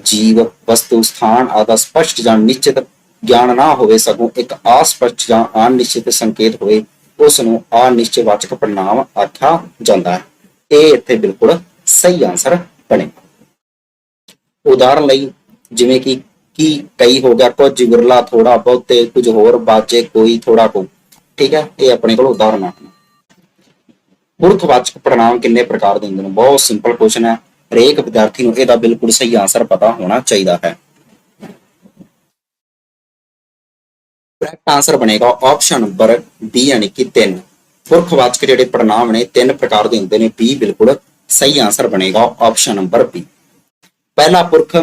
ਜੀਵ, ਵਸਤੂ, ਸਥਾਨ ਆਦਾ ਸਪਸ਼ਟ ਜਾਂ ਨਿਸ਼ਚਿਤ ਗਿਆਨ ਨਾ ਹੋਵੇ, ਸਗੋਂ ਇੱਕ ਅਸਪਸ਼ਟ ਜਾਂ ਅਨਿਸ਼ਚਿਤ ਸੰਕੇਤ ਹੋਵੇ ਉਸ ਨੂੰ ਅਨਿਸ਼ਚੈਵਾਚਕ ਪੜਨਾਮ ਆਖਿਆ ਜਾਂਦਾ ਹੈ। ਇਹ ਇੱਥੇ ਬਿਲਕੁਲ ਸਹੀ ਆਨਸਰ ਬਣੇਗਾ ਉਦਾਹਰਨ ਲਈ ਜਿਵੇਂ ਕਿ ਕੀ ਕਈ ਹੋ ਗਿਆ, ਕੁਝ ਵਿਰਲਾ ਥੋੜਾ ਬਹੁਤੇ, ਕੁਝ ਹੋਰ ਬਾਚੇ, ਕੋਈ ਥੋੜਾ ਕੋ। ਠੀਕ ਹੈ, ਇਹ ਆਪਣੇ ਕੋਲ ਉਦਾਹਰਨ ਹਨ ਪੁਰਖਵਾਚਕ ਪੜਨਾਮ ਕਿੰਨੇ ਪ੍ਰਕਾਰ ਦੇ ਹੁੰਦੇ ਨੇ? ਬਹੁਤ ਸਿੰਪਲ ਕੁਐਸਚਨ ਹੈ। ਹਰੇਕ ਵਿਦਿਆਰਥੀ ਨੂੰ ਇਹਦਾ ਬਿਲਕੁਲ ਸਹੀ ਆਨਸਰ ਪਤਾ ਹੋਣਾ ਚਾਹੀਦਾ ਹੈ। ਕਰੈਕਟ ਆਨਸਰ ਬਣੇਗਾ ਆਪਸ਼ਨ ਨੰਬਰ ਬੀ ਯਾਨੀ ਕਿ 3 ਪੁਰਖਵਾਚਕ ਜਿਹੜੇ ਪੜਨਾਮ ਨੇ, ਤਿੰਨ ਪ੍ਰਕਾਰ ਦੇ ਹੁੰਦੇ ਨੇ। ਬੀ ਬਿਲਕੁਲ ਸਹੀ ਆਨਸਰ ਬਣੇਗਾ ਆਪਸ਼ਨ ਨੰਬਰ ਬੀ ਪਹਿਲਾ ਪੁਰਖ,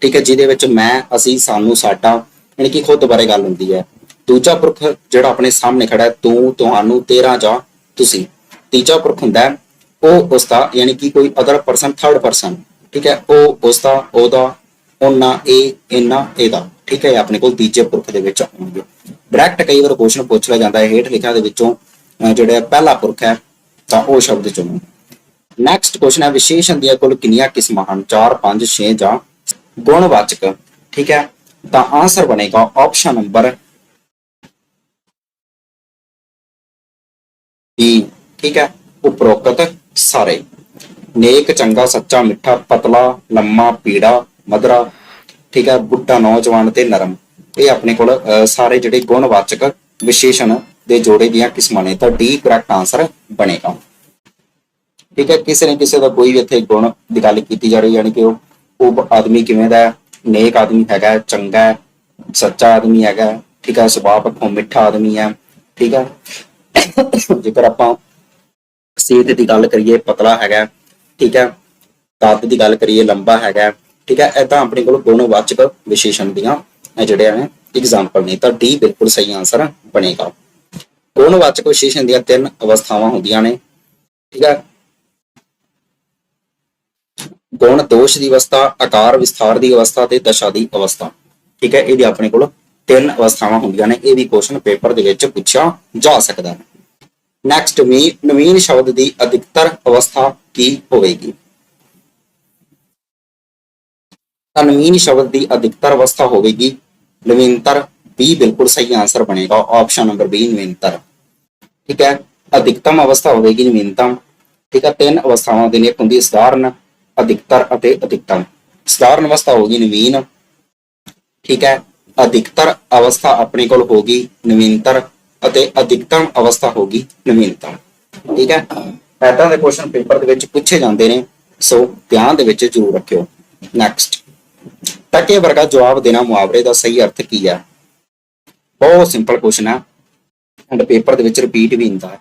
ਠੀਕ ਹੈ, ਜਿਹਦੇ ਵਿੱਚ ਮੈਂ, ਅਸੀਂ, ਸਾਨੂੰ, ਸਾਡਾ, ਯਾਨੀ ਕਿ ਖੁਦ ਬਾਰੇ ਗੱਲ ਹੁੰਦੀ ਹੈ। ਦੂਜਾ ਪੁਰਖ, ਜਿਹੜਾ ਆਪਣੇ ਸਾਹਮਣੇ ਖੜਾ ਹੈ, ਤੂੰ, ਤੁਹਾਨੂੰ, ਤੇਰਾ ਜਾਂ ਤੁਸੀਂ। ਤੀਜਾ ਪੁਰਖ ਹੁੰਦਾ ਹੈ ਉਹ ਉਸਦਾ ਯਾਨੀ ਕਿ ਕੋਈ ਅਦਰ ਪਰਸਨ ਥਰਡ ਪਰਸਨ ਠੀਕ ਹੈ ਉਹ ਉਸਦਾ ਉਹਦਾ ਉਹਨਾਂ ਇਹ ਇਹਨਾਂ ਇਹਦਾ ਠੀਕ ਹੈ ਇਹ ਆਪਣੇ ਕੋਲ ਤੀਜੇ ਪੁਰਖ ਦੇ ਵਿੱਚ ਆਉਣਗੇ ਡਾਇਰੈਕਟ ਕਈ ਵਾਰ ਕੁਐਸਚਨ ਪੁੱਛ ਲਿਆ ਜਾਂਦਾ ਹੈ ਹੇਠ ਲਿਖਿਆ ਦੇ ਵਿੱਚੋਂ ਅਹ ਜਿਹੜਾ ਪਹਿਲਾ ਪੁਰਖ ਹੈ ਤਾਂ ਉਹ ਸ਼ਬਦ ਚੁਣੋ ਨੈਕਸਟ ਕੁਐਸਚਨ ਹੈ ਵਿਸ਼ੇਸ਼ਣ ਦੀਆਂ ਕੁੱਲ ਕਿੰਨੀਆਂ ਕਿਸਮਾਂ ਹਨ 4 5 6 ਜਾਂ ਗੁਣਵਾਚਕ ਠੀਕ ਹੈ ਤਾਂ ਆਨਸਰ ਬਣੇਗਾ ਆਪਸ਼ਨ ਨੰਬਰ ਬੀ ਠੀਕ ਹੈ? ਉਪਰੋਕਤ ਸਾਰੇ। ਨੇਕ, ਚੰਗਾ, ਸੱਚਾ, ਮਿੱਠਾ, ਪਤਲਾ, ਲੰਮਾ, ਪੀੜਾ, ਮਧਰਾ, ਠੀਕ ਹੈ? ਬੁੱਢਾ, ਨੌਜਵਾਨ ਤੇ ਨਰਮ। ਇਹ ਆਪਣੇ ਕੋਲ ਸਾਰੇ ਜਿਹੜੇ ਗੁਣਵਾਚਕ ਵਿਸ਼ੇਸ਼ਣ ਦੇ ਜੋੜੇ ਦੀਆਂ ਕਿਸਮਾਂ ਨੇ। ਤਾਂ ਡੀ ਕਰੈਕਟ ਆਨਸਰ ਬਣੇਗਾ। ਠੀਕ ਹੈ? ਕਿਸੇ ਨੇ ਕਿਸੇ ਦਾ ਕੋਈ ਵੀ ਇੱਥੇ ਗੁਣ ਦੀ ਗੱਲ ਕੀਤੀ ਜਾ ਰਹੀ, ਯਾਨੀ ਕਿ ਉਹ ਉਹ ਆਦਮੀ ਕਿਵੇਂ ਦਾ ਹੈ? ਨੇਕ ਆਦਮੀ ਹੈਗਾ ਚੰਗਾ ਹੈ, ਸੱਚਾ ਆਦਮੀ ਹੈਗਾ ਠੀਕ ਹੈ? ਸੁਭਾਅ ਪੱਖੋਂ ਮਿੱਠਾ ਆਦਮੀ ਹੈ, ਠੀਕ ਹੈ? ਜੇਕਰ ਆਪਾਂ ਸਿਹਤ ਦੀ ਗੱਲ ਕਰੀਏ, ਪਤਲਾ ਹੈਗਾ, ਠੀਕ ਹੈ ਕੱਦ ਦੀ ਗੱਲ ਕਰੀਏ, ਲੰਬਾ ਹੈਗਾ, ਠੀਕ ਹੈ ਇਦਾਂ ਆਪਣੇ ਕੋਲ ਗੁਣਵਾਚਕ ਵਿਸ਼ੇਸ਼ਣ ਦੀਆਂ ਇਹ ਜਿਹੜੇ ਨੇ ਐਗਜ਼ਾਮਪਲ ਨੇ, ਤਾਂ ਡੀ ਬਿਲਕੁਲ ਸਹੀ ਆਨਸਰ ਬਣੇਗਾ। ਗੁਣਵਾਚਕ ਵਿਸ਼ੇਸ਼ਣ ਦੀਆਂ ਤਿੰਨ ਅਵਸਥਾਵਾਂ ਹੁੰਦੀਆਂ ਨੇ, ਠੀਕ ਹੈ। ਗੁਣ ਦੋਸ਼ ਦੀ ਅਵਸਥਾ, ਆਕਾਰ ਵਿਸਥਾਰ ਦੀ ਅਵਸਥਾ ਤੇ ਦਸ਼ਾ ਦੀ ਅਵਸਥਾ, ਠੀਕ ਹੈ ਇਹਦੀ ਆਪਣੇ ਕੋਲ ਤਿੰਨ ਅਵਸਥਾਵਾਂ ਹੁੰਦੀਆਂ ਨੇ, ਇਹ ਵੀ ਕੁਐਸਚਨ ਪੇਪਰ ਦੇ ਵਿੱਚ ਪੁੱਛਿਆ ਜਾ ਸਕਦਾ ਹੈ। ਨੈਕਸਟ ਵੀ ਨਵੀਨ ਸ਼ਬਦ ਦੀ ਅਧਿਕਤਰ ਅਵਸਥਾ ਕੀ ਹੋਵੇਗੀ? ਤਾਂ ਨਵੀਨ ਸ਼ਬਦ ਦੀ ਅਧਿਕਤਰ ਅਵਸਥਾ ਹੋਵੇਗੀ ਨਵੀਨਤਰ ਬੀ ਬਿਲਕੁਲ ਸਹੀ ਆਨਸਰ ਬਣੇਗਾ ਆਪਸ਼ਨ ਨੰਬਰ ਬੀ ਨਵੀਨਤਰ। ਠੀਕ ਹੈ? ਅਧਿਕਤਮ ਅਵਸਥਾ ਹੋਵੇਗੀ ਨਵੀਨਤਮ। ਠੀਕ ਹੈ? ਤਿੰਨ ਅਵਸਥਾਵਾਂ ਦੇ ਨੇ ਇੱਕ ਹੁੰਦੀ ਸਧਾਰਨ, ਅਧਿਕਤਰ ਅਤੇ ਅਧਿਕਤਮ। ਸਧਾਰਨ ਅਵਸਥਾ ਹੋਗੀ ਨਵੀਨ। ਠੀਕ ਹੈ? ਅਧਿਕਤਰ ਅਵਸਥਾ ਆਪਣੇ ਕੋਲ ਹੋਗੀ ਨਵੀਨਤਰ। ਅਤੇ ਅਧਿਕਤਮ ਅਵਸਥਾ ਹੋਗੀ ਨਵੀਨਤਮ ਠੀਕ ਹੈ? ਐਦਾਂ ਦੇ ਕੁਐਸਚਨ ਪੇਪਰ ਦੇ ਵਿੱਚ ਪੁੱਛੇ ਜਾਂਦੇ ਨੇ, ਸੋ ਧਿਆਨ ਦੇ ਵਿੱਚ ਜ਼ਰੂਰ ਰੱਖਿਓ। ਨੈਕਸਟ ਟਕੇ ਵਰਗਾ ਜਵਾਬ ਦੇਣਾ ਮੁਹਾਵਰੇ ਦਾ ਸਹੀ ਅਰਥ ਕੀ ਹੈ? ਬਹੁਤ ਸਿੰਪਲ ਕੁਐਸਚਨ ਹੈ। ਐਂਡ ਪੇਪਰ ਦੇ ਵਿੱਚ ਰਿਪੀਟ ਵੀ ਹੁੰਦਾ ਹੈ।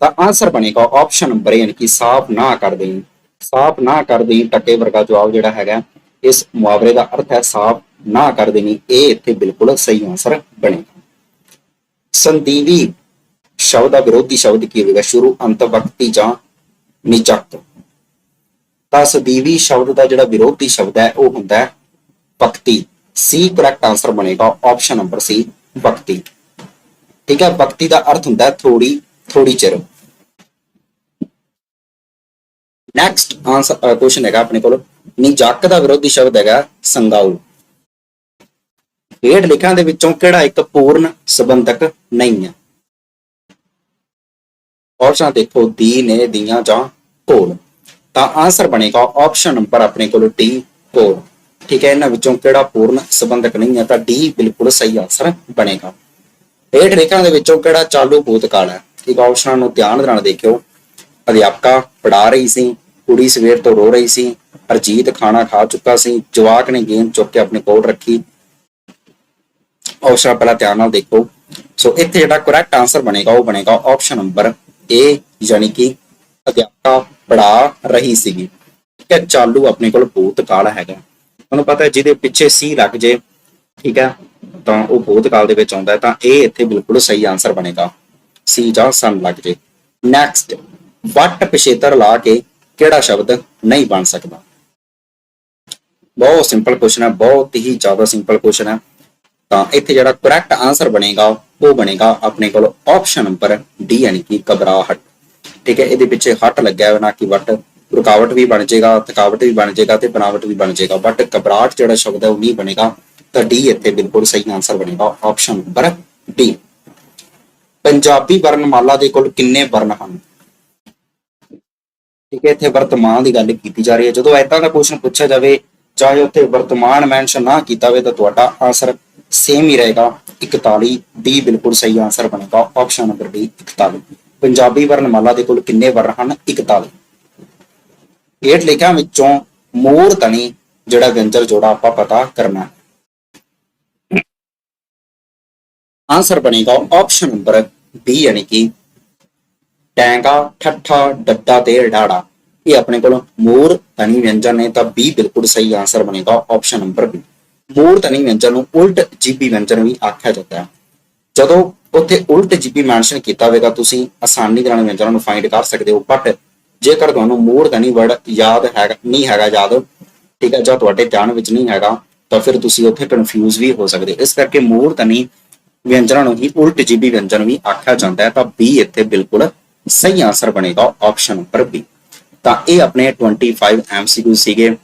ਤਾਂ ਆਨਸਰ ਬਣੇਗਾ ਆਪਸ਼ਨ ਨੰਬਰ ਯਾਨੀ ਕਿ ਸਾਫ਼ ਨਾ ਕਰ ਦੇਈ। ਸਾਫ਼ ਨਾ ਕਰ ਦੇਈ ਟਕੇ ਵਰਗਾ ਜਵਾਬ ਜਿਹੜਾ ਹੈਗਾ, ਇਸ ਮੁਹਾਵਰੇ ਦਾ ਅਰਥ ਹੈ ਸਾਫ਼ ਨਾ ਕਰ ਦੇਣੀ ਇਹ ਇੱਥੇ ਬਿਲਕੁਲ ਸਹੀ ਆਨਸਰ ਬਣੇਗਾ। ਸੰਦੀਵੀ ਸ਼ਬਦ ਦਾ ਵਿਰੋਧੀ ਸ਼ਬਦ ਕੀ ਹੋਵੇਗਾ? ਸ਼ੁਰੂ, ਅੰਤ, ਵਕਤੀ ਜਾਂ ਨਿਚਕ ਤਾਂ ਸੰਦੀਵੀ ਸ਼ਬਦ ਦਾ ਜਿਹੜਾ ਵਿਰੋਧੀ ਸ਼ਬਦ ਹੈ, ਉਹ ਹੁੰਦਾ ਹੈ ਵਕਤੀ ਸੀ ਕਰੈਕਟ ਆਨਸਰ ਬਣੇਗਾ ਆਪਸ਼ਨ ਨੰਬਰ ਸੀ ਭਗਤੀ। ਠੀਕ ਹੈ, ਭਗਤੀ ਦਾ ਅਰਥ ਹੁੰਦਾ ਹੈ ਥੋੜੀ ਥੋੜੀ ਚਿਰ। ਨੈਕਸਟ ਆਨਸਰ ਕੁਐਸਚਨ ਹੈਗਾ ਆਪਣੇ ਕੋਲ। ਨਿਜਕ ਦਾ ਵਿਰੋਧੀ ਸ਼ਬਦ ਹੈਗਾ ਸੰਗਾਉ ਹੇਠ ਲਿਖਾਂ ਦੇ ਵਿੱਚੋਂ ਕਿਹੜਾ ਇੱਕ ਪੂਰਨ ਸੰਬੰਧਕ ਨਹੀਂ ਹੈ? ਆਪਸ਼ਨ ਦੇਖੋ, ਦੀ, ਨੇ, ਦੀਆਂ ਜਾਂ ਕੋਲ। ਤਾਂ ਆਨਸਰ ਬਣੇਗਾ ਆਪਸ਼ਨ ਨੰਬਰ ਆਪਣੇ ਕੋਲ ਡੀ ਕੋਲ। ਠੀਕ ਹੈ, ਇਹਨਾਂ ਵਿੱਚੋਂ ਕਿਹੜਾ ਪੂਰਨ ਸੰਬੰਧਕ ਨਹੀਂ ਹੈ ਤਾਂ ਡੀ ਬਿਲਕੁਲ ਸਹੀ ਆਨਸਰ ਬਣੇਗਾ। ਹੇਠ ਲਿਖਾਂ ਦੇ ਵਿੱਚੋਂ ਕਿਹੜਾ ਚਾਲੂ ਭੂਤਕਾਲ ਹੈ? ਠੀਕ ਆਪਸ਼ਨਾਂ ਨੂੰ ਧਿਆਨ ਦੇ ਨਾਲ ਦੇਖਿਓ। ਅਧਿਆਪਕਾ ਪੜਾ ਰਹੀ ਸੀ, ਕੁੜੀ ਸਵੇਰ ਤੋਂ ਰੋ ਰਹੀ ਸੀ, ਅਰਜੀਤ ਖਾਣਾ ਖਾ ਚੁੱਕਾ ਸੀ, ਜਵਾਕ ਨੇ ਗੇਂਦ ਚੁੱਕ ਕੇ ਆਪਣੇ ਕੋਲ ਰੱਖੀ ਆਪਸ਼ਨ ਪਹਿਲਾਂ ਧਿਆਨ ਨਾਲ ਦੇਖੋ। ਸੋ ਇੱਥੇ ਜਿਹੜਾ ਕਰੈਕਟ ਆਨਸਰ ਬਣੇਗਾ, ਉਹ ਬਣੇਗਾ ਆਪਸ਼ਨ ਨੰਬਰ ਏ ਯਾਨੀ ਕਿ ਅਧਿਆਪਕਾ ਪੜਾ ਰਹੀ ਸੀਗੀ। ਠੀਕ ਹੈ, ਚਾਲੂ ਆਪਣੇ ਕੋਲ ਭੂਤਕਾਲ ਹੈਗਾ। ਤੁਹਾਨੂੰ ਪਤਾ ਹੈ, ਜਿਹਦੇ ਪਿੱਛੇ ਸੀ ਲੱਗ ਜੇ, ਠੀਕ ਹੈ, ਤਾਂ ਉਹ ਭੂਤਕਾਲ ਦੇ ਵਿੱਚ ਆਉਂਦਾ ਤਾਂ ਇਹ ਇੱਥੇ ਬਿਲਕੁਲ ਸਹੀ ਆਨਸਰ ਬਣੇਗਾ। ਸੀ ਜਾਂ ਸਨ ਲੱਗ ਜੇ। ਨੈਕਸਟ ਵੱਟ ਪਿਛੇਤਰ ਲਾ ਕੇ ਕਿਹੜਾ ਸ਼ਬਦ ਨਹੀਂ ਬਣ ਸਕਦਾ? ਬਹੁਤ ਸਿੰਪਲ ਕੁਐਸਚਨ ਹੈ, ਬਹੁਤ ਹੀ ਜ਼ਿਆਦਾ ਸਿੰਪਲ ਕੁਐਸਚਨ ਹੈ। ਤਾਂ ਇੱਥੇ ਜਿਹੜਾ ਕਰੈਕਟ ਆਨਸਰ ਬਣੇਗਾ, ਉਹ ਬਣੇਗਾ ਆਪਣੇ ਕੋਲ ਆਪਸ਼ਨ ਨੰਬਰ ਡੀ ਯਾਨੀ ਕਿ ਘਬਰਾਹਟ। ਠੀਕ ਹੈ, ਇਹਦੇ ਪਿੱਛੇ ਹਟ ਲੱਗਿਆ ਹੋਇਆ ਨਾ ਕਿ ਵੱਟ। ਰੁਕਾਵਟ ਵੀ ਬਣ ਜਾਏਗਾ, ਥਕਾਵਟ ਵੀ ਬਣ ਜਾਏਗਾ ਤੇ ਬਣਾਵਟ ਵੀ ਬਣ ਜਾਏਗਾ। ਬਟ ਘਬਰਾਹਟ ਜਿਹੜਾ ਸ਼ਬਦ ਹੈ ਉਹ ਨਹੀਂ ਬਣੇਗਾ, ਤਾਂ ਡੀ ਇੱਥੇ ਬਿਲਕੁਲ ਸਹੀ ਆਨਸਰ ਬਣੇਗਾ ਆਪਸ਼ਨ ਨੰਬਰ ਡੀ ਪੰਜਾਬੀ ਵਰਣਮਾਲਾ ਦੇ ਕੋਲ ਕਿੰਨੇ ਵਰਨ ਹਨ? ਠੀਕ ਹੈ, ਇੱਥੇ ਵਰਤਮਾਨ ਦੀ ਗੱਲ ਕੀਤੀ ਜਾ ਰਹੀ ਹੈ। ਜਦੋਂ ਐਦਾਂ ਦਾ ਕੁਐਸਚਨ ਪੁੱਛਿਆ ਜਾਵੇ, ਚਾਹੇ ਉੱਥੇ ਵਰਤਮਾਨ ਮੈਂਸ਼ਨ ਨਾ ਕੀਤਾ ਹੋਵੇ, ਤਾਂ ਤੁਹਾਡਾ ਆਨਸਰ ਸੇਮ ਹੀ ਰਹੇਗਾ 41 ਡੀ ਬਿਲਕੁਲ ਸਹੀ ਆਨਸਰ ਬਣੇਗਾ ਆਪਸ਼ਨ ਨੰਬਰ ਡੀ 41 ਪੰਜਾਬੀ ਵਰਣਮਾਲਾ ਦੇ ਕੋਲ ਕਿੰਨੇ ਵਰਣ ਹਨ? 41 ਹੇਠ ਲਿਖਿਆਂ ਵਿੱਚੋਂ ਮੋਰ ਤਣੀ, ਜਿਹੜਾ ਵਿਅੰਜਨ ਜੋੜਾ ਆਪਾਂ ਪਤਾ ਕਰਨਾ ਹੈ। ਆਨਸਰ ਬਣੇਗਾ ਆਪਸ਼ਨ ਨੰਬਰ ਬੀ ਯਾਨੀ ਕਿ ਟੈਂਗਾ ਠੱਠਾ, ਡੱਡਾ ਤੇ ਡਾੜਾ ਇਹ ਆਪਣੇ ਕੋਲ ਮੋਰ ਤਨੀ ਵਿਅੰਜਨ ਨੇ ਤਾਂ ਬੀ ਬਿਲਕੁਲ ਸਹੀ ਆਨਸਰ ਬਣੇਗਾ ਆਪਸ਼ਨ ਨੰਬਰ ਬੀ ਮੂਰਧਨੀ ਵਿਅੰਜਨ ਨੂੰ, ਉਲਟ ਜੀਬੀ ਵਿਅੰਜਨ ਵੀ ਆਖਿਆ ਜਾਂਦਾ ਹੈ। ਜਦੋਂ ਉੱਥੇ ਉਲਟ ਜੀਬੀ ਮੈਂਸ਼ਨ ਕੀਤਾ ਹੋਵੇਗਾ, ਤੁਸੀਂ ਆਸਾਨੀ ਦੇ ਨਾਲ ਵਿਅੰਜਨਾਂ ਨੂੰ ਫਾਈਂਡ ਕਰ ਸਕਦੇ ਹੋ ਬਟ ਜੇਕਰ ਤੁਹਾਨੂੰ ਮੂਰ ਤਨੀ ਵਰਡ ਯਾਦ ਹੈਗਾ, ਨਹੀਂ ਹੈਗਾ ਯਾਦ, ਠੀਕ ਹੈ, ਜਾਂ ਤੁਹਾਡੇ ਧਿਆਨ ਵਿੱਚ ਨਹੀਂ ਹੈਗਾ, ਤਾਂ ਫਿਰ ਤੁਸੀਂ ਉੱਥੇ ਕਨਫਿਊਜ਼ ਵੀ ਹੋ ਸਕਦੇ। ਇਸ ਕਰਕੇ ਮੂਰ ਤਨੀ ਵਿਅੰਜਨਾਂ ਨੂੰ ਹੀ ਉਲਟ ਜੀਬੀ ਵਿਅੰਜਨ ਵੀ ਆਖਿਆ ਜਾਂਦਾ ਹੈ, ਤਾਂ ਬੀ ਇੱਥੇ ਬਿਲਕੁਲ ਸਹੀ ਆਨਸਰ ਬਣੇਗਾ ਆਪਸ਼ਨ ਨੰਬਰ ਬੀ ਤਾਂ ਇਹ ਆਪਣੇ 25 ਐਮਸੀਕਿਊ ਸੀਗੇ।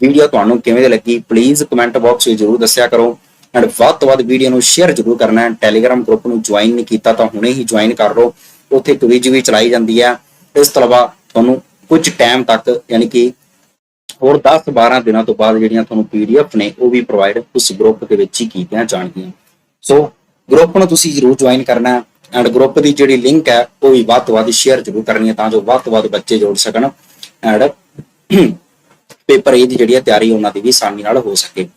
ਵੀਡੀਓ ਤੁਹਾਨੂੰ ਕਿਵੇਂ ਦੀ ਲੱਗੀ ਪਲੀਜ਼ ਕਮੈਂਟ ਬਾਕਸ ਵਿੱਚ ਜਰੂਰ ਦੱਸਿਆ ਕਰੋ। ਐਂਡ ਵੱਧ ਤੋਂ ਵੱਧ ਵੀਡੀਓ ਨੂੰ ਸ਼ੇਅਰ ਜਰੂਰ ਕਰਨਾ ਹੈ। ਟੈਲੀਗ੍ਰਾਮ ਗਰੁੱਪ ਨੂੰ ਜੁਆਇਨ ਨਹੀਂ ਕੀਤਾ ਤਾਂ ਹੁਣੇ ਹੀ ਜੁਆਇਨ ਕਰ ਲਓ। ਉੱਥੇ ਕੁਇਜ਼ ਵੀ ਚਲਾਈ ਜਾਂਦੀ ਹੈ। ਇਸ ਤੋਂ ਇਲਾਵਾ ਤੁਹਾਨੂੰ ਕੁਝ ਟਾਈਮ ਤੱਕ ਯਾਨੀ ਕਿ ਹੋਰ 10 12 ਦਿਨਾਂ ਤੋਂ ਬਾਅਦ ਜਿਹੜੀਆਂ ਤੁਹਾਨੂੰ ਪੀਡੀਐਫ ਨੇ, ਉਹ ਵੀ ਪ੍ਰੋਵਾਈਡ ਉਸ ਗਰੁੱਪ ਦੇ ਵਿੱਚ ਹੀ ਕੀਤੀਆਂ ਜਾਣਗੀਆਂ। ਸੋ ਗਰੁੱਪ ਨੂੰ ਤੁਸੀਂ ਜਰੂਰ ਜੁਆਇਨ ਕਰਨਾ ਐਂਡ ਗਰੁੱਪ ਦੀ ਜਿਹੜੀ ਲਿੰਕ ਹੈ, ਉਹ ਵੀ ਵੱਧ ਤੋਂ ਵੱਧ ਸ਼ੇਅਰ ਜਰੂਰ ਕਰਨੀ ਹੈ ਤਾਂ ਜੋ ਵੱਧ ਤੋਂ ਵੱਧ ਬੱਚੇ ਜੋੜ ਸਕਣ। ਐਂਡ ਪੇਪਰ A ਦੀ ਜਿਹੜੀ ਹੈ ਤਿਆਰੀ ਉਹਨਾਂ ਦੀ ਵੀ ਆਸਾਨੀ ਨਾਲ ਹੋ ਸਕੇ।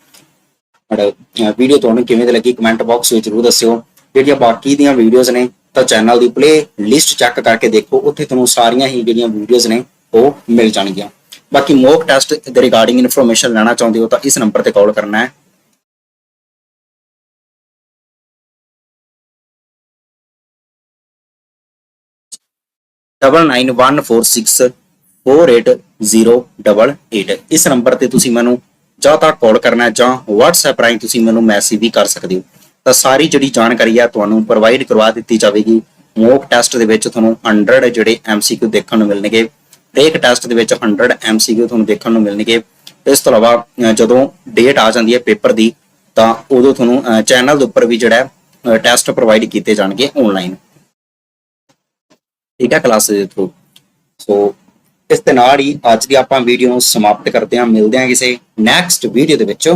ਵੀਡੀਓ ਤੁਹਾਨੂੰ ਕਿਵੇਂ ਲੱਗੀ ਕਮੈਂਟ ਬਾਕਸ ਵਿੱਚ ਜ਼ਰੂਰ ਦੱਸਿਓ। ਜਿਹੜੀਆਂ ਬਾਕੀ ਦੀਆਂ ਵੀਡੀਓਜ਼ ਨੇ, ਤਾਂ ਚੈਨਲ ਦੀ ਪਲੇ ਲਿਸਟ ਚੈੱਕ ਕਰਕੇ ਦੇਖੋ, ਉੱਥੇ ਤੁਹਾਨੂੰ ਸਾਰੀਆਂ ਹੀ ਜਿਹੜੀਆਂ ਵੀਡੀਓਜ਼ ਨੇ, ਉਹ ਮਿਲ ਜਾਣਗੀਆਂ। ਬਾਕੀ ਮੋਕ ਟੈਸਟ ਦੇ ਰਿਗਾਰਡਿੰਗ ਇਨਫੋਰਮੇਸ਼ਨ ਲੈਣਾ ਚਾਹੁੰਦੇ ਹੋ ਤਾਂ ਇਸ ਨੰਬਰ ਤੇ ਕਾਲ ਕਰਨਾ ਹੈ। Double nine one four six 4808 ਇਸ ਨੰਬਰ ਤੇ ਤੁਸੀਂ ਮੈਨੂੰ ਜਾਂ ਤਾਂ ਕਾਲ ਕਰਨਾ ਜਾਂ WhatsApp ਰਾਹੀਂ ਤੁਸੀਂ ਮੈਨੂੰ ਮੈਸੇਜ ਵੀ ਕਰ ਸਕਦੇ ਹੋ। ਤਾਂ ਸਾਰੀ ਜਿਹੜੀ ਜਾਣਕਾਰੀ ਆ ਤੁਹਾਨੂੰ ਪ੍ਰੋਵਾਈਡ ਕਰਵਾ ਦਿੱਤੀ ਜਾਵੇਗੀ। ਮੋਕ ਟੈਸਟ ਦੇ ਵਿੱਚ ਤੁਹਾਨੂੰ 100 ਜਿਹੜੇ MCQ ਦੇਖਣ ਨੂੰ ਮਿਲਣਗੇ। ਹਰੇਕ ਟੈਸਟ ਦੇ ਵਿੱਚ 100 MCQ ਤੁਹਾਨੂੰ ਦੇਖਣ ਨੂੰ ਮਿਲਣਗੇ। ਇਸ ਤੋਂ ਇਲਾਵਾ ਜਦੋਂ ਡੇਟ ਆ ਜਾਂਦੀ ਹੈ ਪੇਪਰ ਦੀ, ਤਾਂ ਉਦੋਂ ਤੁਹਾਨੂੰ ਚੈਨਲ ਦੇ ਉੱਪਰ ਵੀ ਜਿਹੜਾ ਟੈਸਟ ਪ੍ਰੋਵਾਈਡ ਕੀਤੇ ਜਾਣਗੇ ਆਨਲਾਈਨ ਠੀਕ ਹੈ ਕਲਾਸ ਦੇ ਥਰੂ ਸੋ ਇਸ ਦੇ ਨਾਲ ਹੀ ਅੱਜ ਦੀ ਆਪਾਂ ਵੀਡੀਓ ਨੂੰ ਸਮਾਪਤ ਕਰਦੇ ਹਾਂ। ਮਿਲਦੇ ਹਾਂ ਕਿਸੇ ਨੈਕਸਟ ਵੀਡੀਓ ਦੇ ਵਿੱਚ।